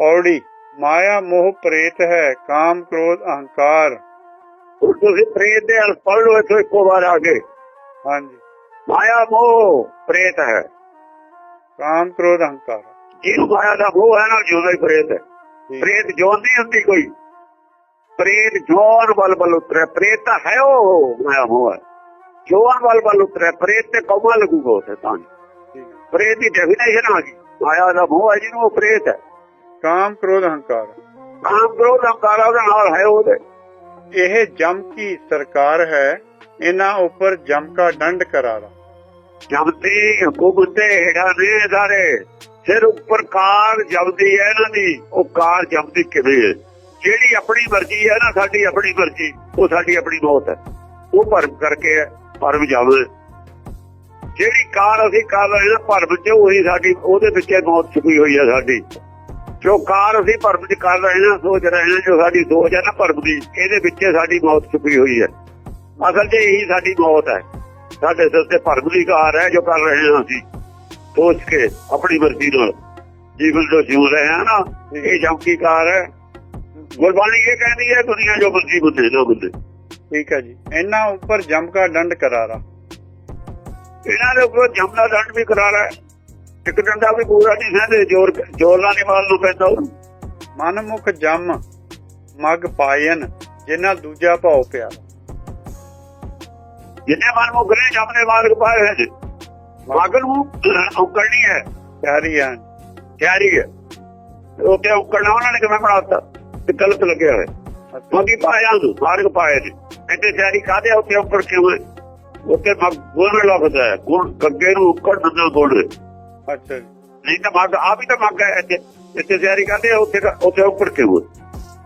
ਪੌੜੀ ਮਾਇਆ ਮੋਹ ਪ੍ਰੇਤ ਹੈ ਕਾਮ ਕ੍ਰੋਧ ਅਹੰਕਾਰ। ਤੁਸੀਂ ਪ੍ਰੇਤ ਦੇ ਅਰਥ ਪੜ੍ਹ ਲਓ ਇੱਥੋਂ ਇੱਕੋ ਵਾਰ ਆ ਕੇ। ਹਾਂਜੀ। ਮਾਇਆ ਮੋਹ ਪ੍ਰੇਤ ਹੈ। ਕਾਮ ਕ੍ਰੋਧ ਅਹੰਕਾਰ। ਜਿਹਨੂੰ ਮਾਇਆ ਦਾ ਮੋਹ ਹੈ ਨਾ ਜਿਉਂਦਾ ਹੀ ਪ੍ਰੇਤ ਹੈ। ਪ੍ਰੇਤ ਜੋਨ ਨਹੀਂ ਹੁੰਦੀ ਕੋਈ। ਪ੍ਰੇਤ ਜੋਨ ਬਲ ਬਲ ਉਤਰੇ ਪ੍ਰੇਤ ਤਾਂ ਹੈ ਉਹ ਮਾਇਆ ਮੋਹ ਹੈ। ਜੋਨ ਬਲ ਬਲ ਉਤਰੇ ਪ੍ਰੇਤ ਤੇ ਕੌਮਾ ਲੱਗੂਗਾ ਉਸੇ ਤਾਂ। ਪ੍ਰੇਤ ਦੀ ਡੈਫੀਨੇਸ਼ਨ ਆ ਗਈ। ਮਾਇਆ ਦਾ ਮੋਹ ਹੈ ਜਿਹਨੂੰ ਪ੍ਰੇਤ ਹੈ। ਕਾਮ ਕ੍ਰੋਧ ਅਹੰਕਾਰ। ਕਾਮ ਕ੍ਰੋਧ ਹੰਕਾਰਾ ਉਹਦੇ ਨਾਲ ਹੈ ਉਹਦੇ। ਇਹ ਜਮ ਕੀ ਸਰਕਾਰ ਹੈ ਇਹਨਾਂ ਉੱਪਰ ਜਮ ਕਾ ਦੰਡ ਕਰਾਰਾ। ਜਮਤੀ ਹੁਕਮਤੇ ਹੇਠਾਂ ਨੇ ਸਾਰੇ ਸਿਰ ਉੱਪਰ ਕਾਰ ਜਮਦੀ ਹੈ ਇਹਨਾਂ ਦੀ ਉਹ ਕਾਰ ਜਮਦੀ ਕਿਵੇਂ ਹੈ? ਜਿਹੜੀ ਆਪਣੀ ਮਰਜ਼ੀ ਹੈ ਨਾ ਸਾਡੀ ਆਪਣੀ ਮਰਜ਼ੀ ਉਹ ਸਾਡੀ ਆਪਣੀ ਮੌਤ ਹੈ। ਉਹ ਭਰਮ ਕਰਕੇ ਭਰਮ ਜਮ ਜਿਹੜੀ ਕਾਰ ਅਸੀਂ ਕਰ ਰਹੇ ਹਾਂ ਭਰਮ ਚ ਉਹੀ ਸਾਡੀ ਉਹਦੇ ਵਿੱਚ ਮੌਤ ਛੁਪੀ ਹੋਈ ਹੈ ਸਾਡੀ। ਜੋ ਕਾਰ ਅਸੀਂ ਭਰਮ ਚ ਕਰ ਰਹੇ ਹਾਂ ਸੋਚ ਰਹੇ ਹਾਂ ਜੋ ਸਾਡੀ ਸੋਚ ਹੈ ਨਾ ਭਰਮ ਦੀ ਇਹਦੇ ਵਿੱਚ ਸਾਡੀ ਮੌਤ ਛੁਪੀ ਹੋਈ ਹੈ। ਅਸਲ 'ਚ ਇਹੀ ਸਾਡੀ ਮੌਤ ਹੈ। ਸਾਡੇ ਸਿਰ ਤੇ ਭਰਮ ਦੀ ਕਾਰ ਹੈ ਜੋ ਕਰ ਰਹੇ ਹਾਂ ਅਸੀਂ। ਸੋਚ ਕੇ ਆਪਣੀ ਮਰਜ਼ੀ ਨਾਲ। ਜੀਵਨ ਜੋ ਜਿਉ ਰਹੇ ਹਾਂ ਨਾ ਇਹ ਜਮਕੀ ਕਾਰ ਹੈ। ਗੁਰਬਾਣੀ ਇਹ ਕਹਿੰਦੀ ਹੈ ਦੁਨੀਆ ਜੋ ਮਰਜ਼ੀ ਬੁੱਧੇ ਨਾ ਬੁੱਧੇ ਠੀਕ ਹੈ ਜੀ। ਇਹਨਾਂ ਉੱਪਰ ਜਮ ਕਾ ਦੰਡ ਕਰਾਰਾ। ਇਹਨਾਂ ਦੇ ਉੱਪਰ ਜਮ ਦਾ ਦੰਡ ਵੀ ਕਰਾਰਾ ਹੈ। ਇੱਕ ਡੰਡਾ ਵੀ ਪੂਰਾ ਨਹੀਂ ਸਹਿੰਦੇ ਜੋਰ ਜੋਰ ਨਾਲ ਨਿਵਾਲ ਨੂੰ ਪੈਂਦਾ। ਮਨਮੁਖ ਜਮ ਮਗ ਪਾਇਨ ਜਿਨ੍ਹਾਂ ਦੂਜਾ ਭਾਉ ਪਿਆ ਜਿੰਨੇ ਮਨ ਮੁਗਰੇ ਜਮ ਦੇ ਮਾਰਗ ਪਾਏ ਹੋਏ ਨੇ। ਮਾਰਗ ਨੂੰ ਔਕੜਨੀ ਹੈ। ਪਿਆਰੀ ਆਂ ਤਿਆਰੀ ਹੈ। ਉਹ ਤੇ ਔਕੜਨਾ ਉਹਨਾਂ ਨੇ ਕਿਵੇਂ ਬਣਾਤਾ? ਤੇ ਗਲਤ ਲੱਗਿਆ ਹੋਇਆ। ਮਗੀ ਪਾਇਆ ਨੂੰ ਮਾਰਗ ਪਾਏ ਨੇ। ਇੱਥੇ ਤਿਆਰੀ ਕਾਦੇ ਉੱਤੇ ਉੱਪਰ ਕਿਉਂ ਹੈ? ਉੱਤੇ ਮਗ ਗੁਣ ਲਫ਼ਜ਼ ਹੈ। ਗੁਣ ਗੱਗੇ ਨੂੰ ਉੱਕੜ ਨੰਨਾ ਗੁਣ ਅੱਛਾ ਨਹੀਂ ਤਾਂ ਮਗ ਆ ਵੀ ਤਾਂ ਮਗ ਹੈ ਇੱਥੇ। ਇੱਥੇ ਤਿਆਰੀ ਕਾਦੇ ਉੱਥੇ ਉੱਥੇ ਉੱਪਰ ਕਿਉਂ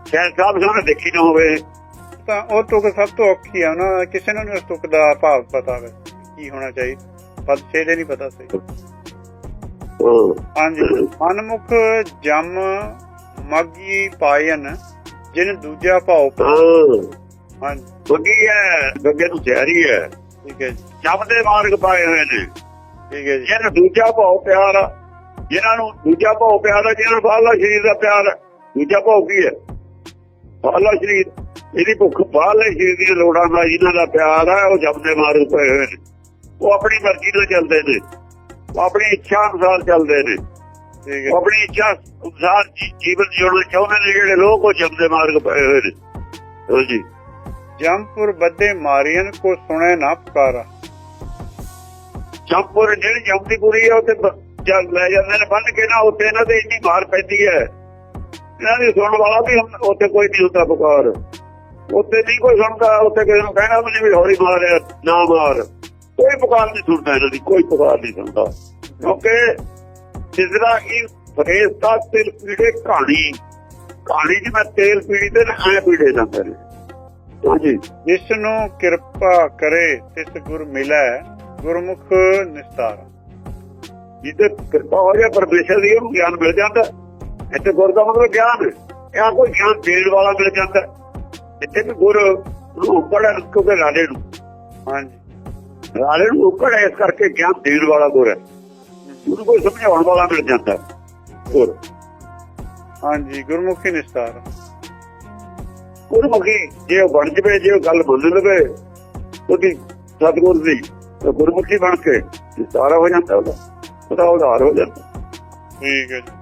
ਸ਼ਾਇਦ ਸਾਹਿਬ ਸਾਹਮਣੇ ਦੇਖੀ ਨਾ ਹੋਵੇ। ਤਾਂ ਉਹ ਤੁਕ ਸਭ ਤੋਂ ਔਖੀ ਆ ਨਾ ਕਿਸੇ ਨੂੰ ਨਹੀਂ ਉਸ ਤੁਕ ਦਾ ਭਾਵ ਪਤਾ ਹੋਵੇ ਕੀ ਹੋਣਾ ਚਾਹੀਦਾ ਪਰ ਛੇਦੇ ਨਹੀਂ ਪਤਾ ਸਹੀ ਹਾਂ। ਹਾਂਜੀ। ਮਨਮੁਖ ਜਮ ਮਗੀ ਪਾਇਨ ਜਿਨ ਦੂਜਾ ਭਾਉ ਹਾਂਜੀ। ਗੱਗੀ ਹੈ ਗੱਗੇ ਨੂੰ ਤਿਆਰੀ ਹੈ। ਠੀਕ ਹੈ ਜਮ ਦੇ ਮਾਰਗ ਪਾਏ ਹੋਏ ਨੇ। ਠੀਕ ਹੈ ਜੀ। ਜਿਹਨੂੰ ਦੂਜਾ ਭਾਉ ਪਿਆਰ ਆ, ਜਿਨ੍ਹਾਂ ਨੂੰ ਦੂਜਾ ਭਾਉ ਪਿਆਰ ਆ ਜਿਹਨਾਂ ਨੂੰ ਬਾਹਲਾ ਸਰੀਰ ਦਾ ਪਿਆਰ ਆ, ਦੂਜਾ ਭਾਉ ਕੀ ਹੈ? ਬਾਹਲਾ ਸਰੀਰ। ਇਹਦੀ ਭੁੱਖ ਬਾਹਲੇ ਸਰੀਰ ਦੀਆਂ ਲੋੜਾਂ ਦਾ ਜਿਨ੍ਹਾਂ ਦਾ ਪਿਆਰ ਆ ਉਹ ਜਮ ਦੇ ਮਾਰਗ ਪਏ ਹੋਏ ਨੇ। ਉਹ ਆਪਣੀ ਮਰਜ਼ੀ ਨਾਲ ਚੱਲਦੇ ਨੇ। ਉਹ ਆਪਣੀ ਇੱਛਾ ਅਨੁਸਾਰ ਚੱਲਦੇ ਨੇ। ਠੀਕ ਉਹ ਹੈ ਆਪਣੀ ਇੱਛਾ ਅਨੁਸਾਰ ਜੀ- ਜੀਵਨ ਜਿਉਣਾ ਚਾਹੁੰਦੇ ਨੇ ਜਿਹੜੇ ਲੋਕ ਉਹ ਜਮ ਦੇ ਮਾਰਗ ਪਏ ਹੋਏ ਨੇ। ਹਾਂਜੀ ਜਮਪੁਰ ਬੱਦੇ ਮਾਰੀਨ ਕੋ ਸੁਣੇ ਨਾ ਪੁਕਾਰਾ। ਜੰਪੁਰ ਜਿਹੜੀ ਜੰਪਦੀ ਪੂਰੀ ਉੱਥੇ ਬ- ਲੈ ਜਾਂਦੇ ਨੇ ਬੰਨ ਕੇ ਨਾ, ਉੱਥੇ ਇਹਨਾਂ ਦੇ ਇੰਨੀ ਮਾਰ ਪੈਂਦੀ ਹੈ। ਇਹਨਾਂ ਦੀ ਸੁਣਨ ਵਾਲਾ ਵੀ ਉੱਥੇ ਕੋਈ ਨਹੀਂ ਹੁੰਦਾ ਪੁਕਾਰ। ਉੱਥੇ ਨਹੀਂ ਕੋਈ ਸੁਣਦਾ, ਉੱਥੇ ਕਿਸੇ ਨੂੰ ਕਹਿਣਾ ਵੀ ਨਹੀਂ ਵੀ ਮਾਰ ਨਾ ਮਾਰ। ਕੋਈ ਪੁਕਾਰ ਨਹੀਂ ਸੁਣਦਾ ਇਹਨਾਂ ਦੀ, ਕੋਈ ਪੁਕਾਰ ਨਹੀਂ ਸੁਣਦਾ। ਕਿਉਂਕਿ ਜਿਸਦਾ ਕੀ ਫਰੇਸਤਾ ਤਿਲ ਪੀੜੇ ਕਹਾਣੀ ਕਹਾਣੀ ਜਿਵੇਂ ਤੇਲ ਪੀੜੀ ਤੇ ਐ ਪੀੜੇ ਜਾਂਦੇ ਨੇ। ਹਾਂਜੀ। ਜਿਸ ਨੂੰ ਕਿਰਪਾ ਕਰੇ, ਤਿਸ ਗੁਰ ਮਿਲੈ ਗੁਰਮੁਖ ਨਿਸਤਾਰਾ। ਜਿੱਤੇ ਕਿਰਪਾ ਹੋ ਜਾਏ, ਪਰਮੇਸ਼ਰ ਦੀ ਉਹਨੂੰ ਗਿਆਨ ਮਿਲ ਜਾਂਦਾ। ਇੱਥੇ ਗੁਰ ਦਾ ਮਤਲਬ ਗਿਆਨ ਇਹ ਕੋਈ ਗਿਆਨ ਦੇਣ ਵਾਲਾ ਮਿਲ ਜਾਂਦਾ। ਇੱਥੇ ਵੀ ਗੁਰ ਨੂੰ ਉੱਕੜ ਕਿਉਂਕਿ ਰਾਜੇ ਨੂੰ। ਹਾਂਜੀ। ਰਾਜੇ ਨੂੰ ਉੱਕੜ ਇਸ ਕਰਕੇ ਗਿਆਨ ਦੇਣ ਵਾਲਾ ਗੁਰ ਹੈ। ਉਹਨੂੰ ਕੋਈ ਸਮਝਾਉਣ ਵਾਲਾ ਮਿਲ ਜਾਂਦਾ ਗੁਰ। ਹਾਂਜੀ, ਗੁਰਮੁਖੀ ਨਿਸਤਾਰ। ਗੁਰਮੁਖੀ ਜੇ ਉਹ ਬਣ ਜਵੇ, ਜੇ ਉਹ ਗੱਲ ਮੰਨ ਲਵੇ, ਉਹਦੀ ਸਤਿਗੁਰ ਦੀ ਗੁਰਮੁਖੀ ਬਣ ਕੇ ਸਾਰਾ ਹੋ ਜਾਂਦਾ ਉਹਦਾ। ਉਹਦਾ ਉਧਾਰ ਹੋ ਜਾਂਦਾ। ਠੀਕ ਹੈ ਜੀ।